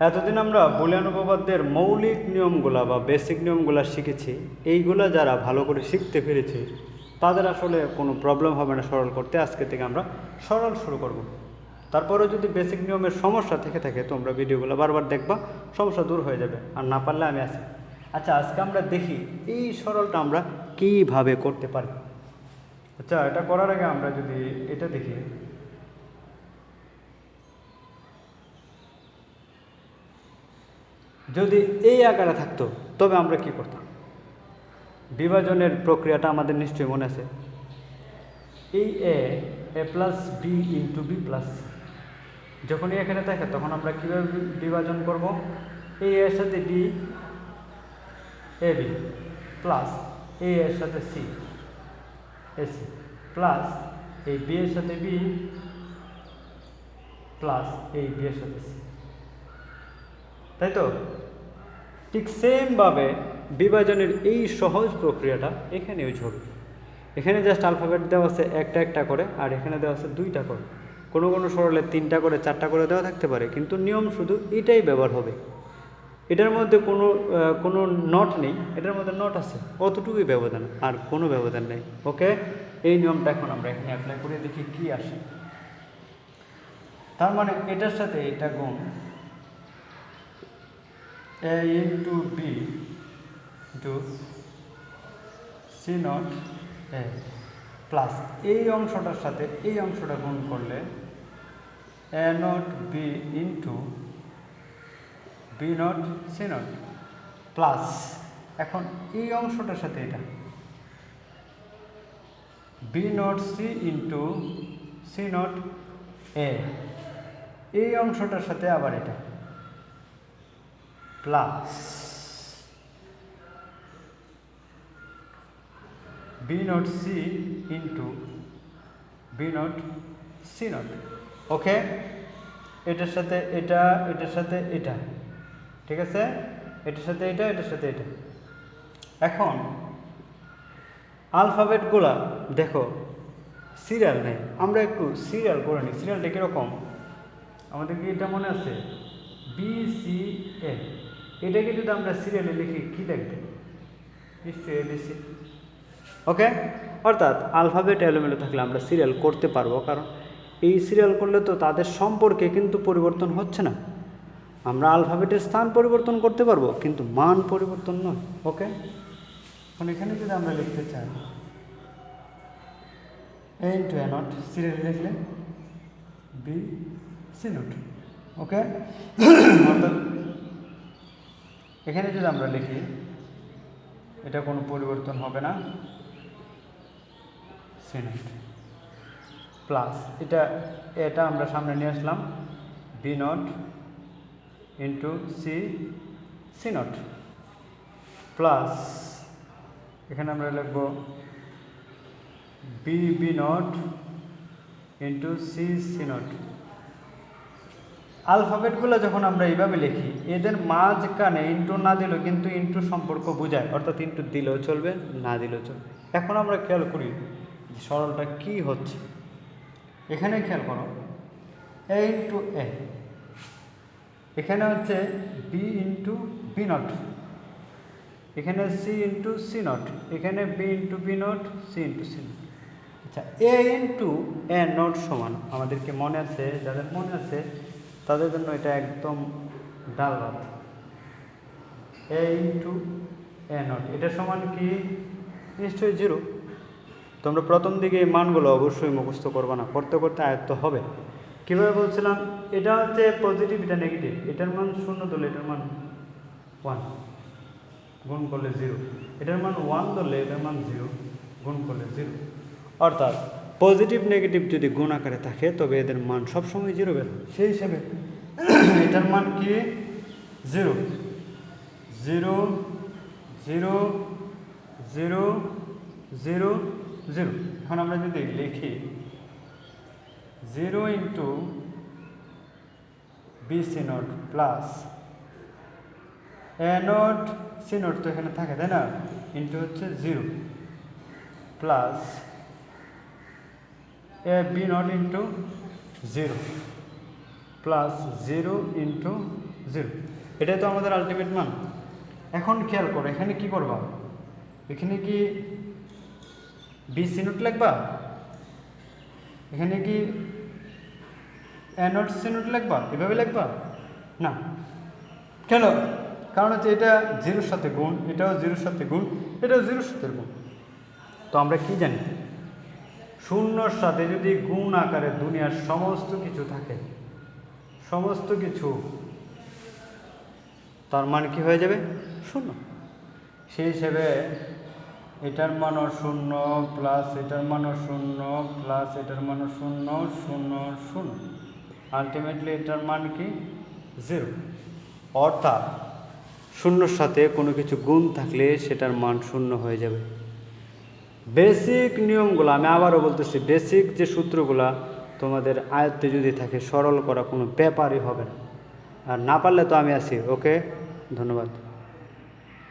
এতদিন আমরা বুলিয়ান উপপাদ্যের মৌলিক নিয়মগুলা বা বেসিক নিয়মগুলা শিখেছি। এইগুলা যারা ভালো করে শিখতে পেরেছি, তাদের আসলে কোনো প্রবলেম হবে না সরল করতে। আজকে থেকে আমরা সরল শুরু করব। তারপরে যদি বেসিক নিয়মের সমস্যা থেকে থাকে তোমরা ভিডিওগুলো বারবার দেখবা, সমস্যা দূর হয়ে যাবে। আর না পারলে আমি আছি। আচ্ছা আজকে আমরা দেখি এই সরলটা আমরা কীভাবে করতে পারি। আচ্ছা এটা করার আগে আমরা যদি এটা দেখি। যদি এই আকারে থাকতো, তবে আমরা কি করতাম? বিভাজনের প্রক্রিয়াটা আমাদের নিশ্চয়ই মনে আছে। এই A A plus B into B plus যখনই এখানে থাকে, তখন আমরা কীভাবে বিভাজন করব? এই এর সাথে B A B plus A এর সাথে সি এসি প্লাস এই বি এর সাথে বি প্লাস এই বি এর সাথে সি তাই তো? ঠিক সেমভাবে বিভাজনের এই সহজ প্রক্রিয়াটা এখানেও ঝরবে এখানে জাস্ট আলফাবেট দেওয়া আছে একটা একটা করে, আর এখানে দেওয়া আছে দুইটা করে। কোনো কোনো সরলে তিনটা করে, চারটা করে দেওয়া থাকতে পারে, কিন্তু নিয়ম শুধু এটাই ব্যবহার হবে। এটার মধ্যে কোনো কোনো নট নেই, এটার মধ্যে নট আছে। অতটুকুই ব্যবধান, আর কোনো ব্যবধান নেই। ওকে এই নিয়মটা এখন আমরা এখানে অ্যাপ্লাই করে দেখি কি আসে। তার মানে এটার সাথে এটা গুণ a into b into c not a plus এই অংশটার সাথে এই অংশটা গুণ করলে a not b into B not C not plus এখন এই অংশটার সাথে এটা B not C into C not A এই অংশটার সাথে আবার এটা plus B not C into B not C not okay এটার সাথে এটা, এটার সাথে এটা, ঠিক আছে? এটার সাথে এটা, এটার সাথে এটা। এখন আলফাবেটগুলা দেখো সিরিয়াল নেই। আমরা একটু সিরিয়াল করে নিই। সিরিয়ালটা কীরকম? আমাদের কি এটা মনে আছে? বি সি এ এটাকে যদি আমরা সিরিয়ালে লিখি, কী লিখবে নিশ্চয়ই এবিসি ওকে অর্থাৎ আলফাবেট এলোমেলো থাকলে আমরা সিরিয়াল করতে পারব, কারণ এই সিরিয়াল করলে তো তাদের সম্পর্কে কিন্তু পরিবর্তন হচ্ছে না। আমরা আলফাবেটের স্থান পরিবর্তন করতে পারব, কিন্তু মান পরিবর্তন নয়। ওকে এখন এখানে যদি আমরা লিখতে চাই A to A not serial লিখলে বি সি নট ওকে অর্থাৎ এখানে যদি আমরা লিখি, এটা কোনো পরিবর্তন হবে না। সি নট প্লাস এটা এটা আমরা সামনে নিয়ে আসলাম। B not into C C not plus এখানে আমরা লিখব B B not into C C not আলফাবেটগুলো যখন আমরা এইভাবে লিখি, এদের মাঝখানে ইন্টু না দিলেও কিন্তু ইন্টু সম্পর্ক বোঝায়। অর্থাৎ ইন্টু দিলেও চলবে, না দিলেও চলবে। এখন আমরা খেয়াল করি সরলটা কি হচ্ছে। এখানে খেয়াল করো এ ইন্টু এ এখানে হচ্ছে বি ইন্টু বি নট এখানে সি ইন্টু সি নট এখানে B into B not C into C not আচ্ছা এ ইন্টু এ নট সমান। আমাদেরকে মনে আছে, যাদের মনে আছে তাদের জন্য এটা একদম ডাল ভাত। এ ইন্টু এ নট এটা সমান কি? নিশ্চয়ই জিরো। তোমরা প্রথম দিকে এই মানগুলো অবশ্যই মুখস্থ করবে না। করতে করতে আয়ত্ত হবে। কীভাবে বলছিলাম? এটা হচ্ছে পজিটিভ এটা নেগেটিভ এটার মান শূন্য ধরলে এটার মান ওয়ান গুণ করলে জিরো এটার মান ওয়ান ধরলে এটার মান জিরো গুণ করলে জিরো অর্থাৎ পজিটিভ নেগেটিভ যদি গুণ আকারে থাকে, তবে এদের মান সবসময় জিরো বের হয়। সেই হিসেবে এটার মান কি? Zero zero zero zero zero zero এখন আমরা যদি লিখি zero into B C not plus A not C not তো এখানে থাকে, তাই না? ইন্টু হচ্ছে zero plus A B not into zero plus zero into zero এটাই তো আমাদের আলটিমেট মান। এখন খেয়াল করো, এখানে কি করবা? এখানে কি বি সিনোট লিখবা এখানে কি অ্যানোট সিনোট লিখবা এভাবে লিখবা না। কেন? কারণ হচ্ছে এটা জিরোর সাথে গুণ, এটাও জিরোর সাথে গুণ, এটাও জিরোর সাথে গুণ। তো আমরা কি জানি? শূন্যর সাথে যদি গুণ আকারে দুনিয়ার সমস্ত কিছু থাকে, সমস্ত কিছু, তার মান কি হয়ে যাবে? শূন্য। সেই হিসেবে এটার মানও শূন্য প্লাস এটার মানও শূন্য প্লাস এটার মানও শূন্য শূন্য শূন্য। আলটিমেটলি এটার মান কি? জিরো অর্থাৎ শূন্যর সাথে কোনো কিছু গুণ থাকলে সেটার মান শূন্য হয়ে যাবে। বেসিক নিয়মগুলো, আমি আবারও বলতেছি বেসিক যে সূত্রগুলা তোমাদের আয়ত্তে যদি থাকে, সরল করা কোনো ব্যাপারই হবে না। আর না পারলে তো আমি আছি ওকে ধন্যবাদ।